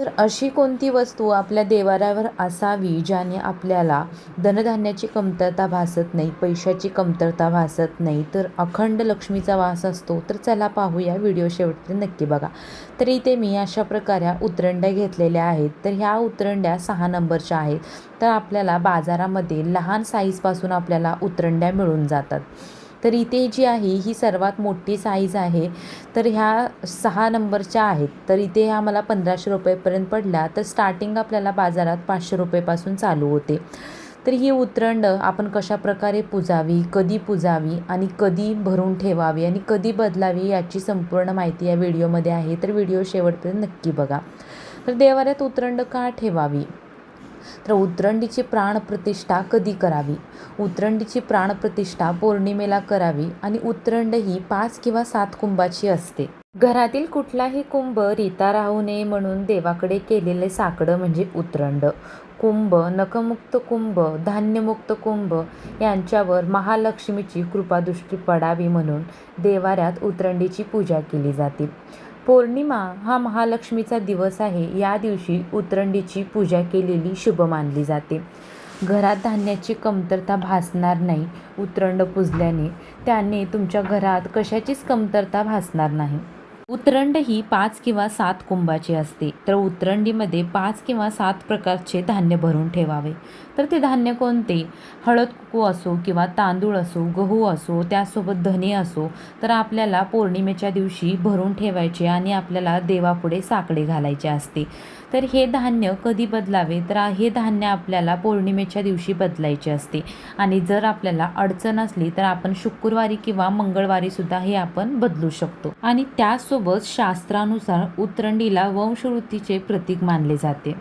तर अशी कोणती वस्तू आपल्या देवाऱ्यावर असावी ज्याने आपल्याला धनधान्याची कमतरता भासत नाही पैशाची कमतरता भासत नाही? तर अखंड लक्ष्मीचा वास असतो. तर चला पाहूया व्हिडिओ शेवटी नक्की बघा. तर इथे मी अशा प्रकारे उतरंड्या घेतलेल्या आहेत. तर ह्या उतरंड्या सहा नंबरच्या आहेत. तर आपल्याला बाजारामध्ये लहान साईजपासून आपल्याला उतरंड्या मिळून जातात. तर इथे जी आहे ही सर्वात मोठी साईज आहे. तर ह्या सहा नंबरच्या आहेत. तर इथे ह्या मला पंधराशे रुपयेपर्यंत पडल्या तर स्टार्टिंग आपल्याला बाजारात पाचशे रुपयेपासून चालू होते. तर ही उतरंड आपण कशा प्रकारे पुजावी कधी पुजावी आणि कधी भरून ठेवावी आणि कधी बदलावी याची संपूर्ण माहिती या व्हिडिओमध्ये आहे. तर व्हिडिओ शेवटपर्यंत नक्की बघा. तर देवाऱ्यात उतरंड का ठेवावी? तर उतरंडीची प्राणप्रतिष्ठा कधी करावी? उतरंडीची प्राणप्रतिष्ठा पौर्णिमेला करावी आणि उतरंड ही पाच किंवा सात कुंभाची असते. घरातील कुठलाही कुंभ रिता राहू नये म्हणून देवाकडे केलेले साकडं म्हणजे उतरंड. कुंभ नखमुक्त कुंभ धान्यमुक्त कुंभ यांच्यावर महालक्ष्मीची कृपादृष्टी पडावी म्हणून देवाऱ्यात उतरंडीची पूजा केली जाते. पौर्णिमा हा महालक्ष्मीचा दिवस आहे. या दिवशी उतरंडीची पूजा केलेली शुभ मानली जाते. घरात धान्याची कमतरता भासणार नाही उतरंड पुजल्याने त्याने तुमच्या घरात कशाचीच कमतरता भासणार नाही. उतरंड ही पाच किंवा सात कुंभाची असते. तर उतरंडीमध्ये पाच किंवा सात प्रकारचे धान्य भरून ठेवावे. तर ते धान्य कोणते? हळद कुकू असो किंवा तांदूळ असो गहू असो त्यासोबत धने असो तर आपल्याला पौर्णिमेच्या दिवशी भरून ठेवायचे आणि आपल्याला देवापुढे साकडे घालायचे असते. तर हे धान्य कधी बदलावे? तर हे धान्य आपल्याला पौर्णिमेच्या दिवशी बदलायचे असते. आणि जर आपल्याला अडचण असली तर आपण शुक्रवारी किंवा मंगळवारीसुद्धा हे आपण बदलू शकतो. आणि त्यासोबत शास्त्रानुसार उतरंडीला वंशवृत्तीचे प्रतीक मानले जाते.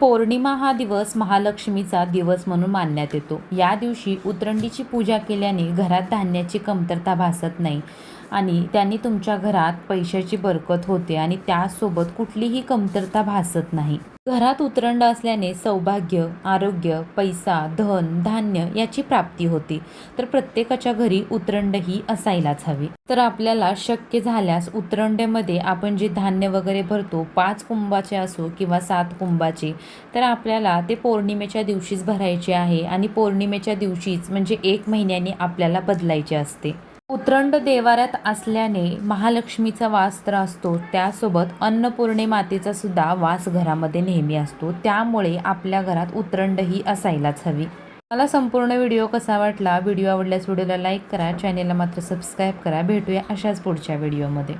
पौर्णिमा हा दिवस महालक्ष्मीचा दिवस म्हणून मानण्यात येतो. या दिवशी उतरंडीची पूजा केल्याने घरात धान्याची कमतरता भासत नाही. आणि त्यांनी तुमच्या घरात पैशाची बरकत होते आणि त्यासोबत कुठलीही कमतरता भासत नाही. घरात उतरंड असल्याने सौभाग्य आरोग्य पैसा धन धान्य याची प्राप्ती होते. तर प्रत्येकाच्या घरी उतरंड ही असायलाच हवी. तर आपल्याला शक्य झाल्यास उतरंड्यामध्ये आपण जे धान्य वगैरे भरतो पाच कुंभाचे असो किंवा सात कुंभाचे तर आपल्याला ते पौर्णिमेच्या दिवशीच भरायचे आहे आणि पौर्णिमेच्या दिवशीच म्हणजे एक महिन्याने आपल्याला बदलायचे असते. उतरंड देवाऱ्यात असल्याने महालक्ष्मीचा वास तर असतो. त्यासोबत अन्नपूर्णे मातेचा सुद्धा वास घरामध्ये नेहमी असतो. त्यामुळे आपल्या घरात उतरंडही असायलाच हवी. मला संपूर्ण व्हिडिओ कसा वाटला व्हिडिओ आवडल्यास व्हिडिओला लाईक करा चॅनेलला मात्र सबस्क्राईब करा. भेटूया अशाच पुढच्या व्हिडिओमध्ये.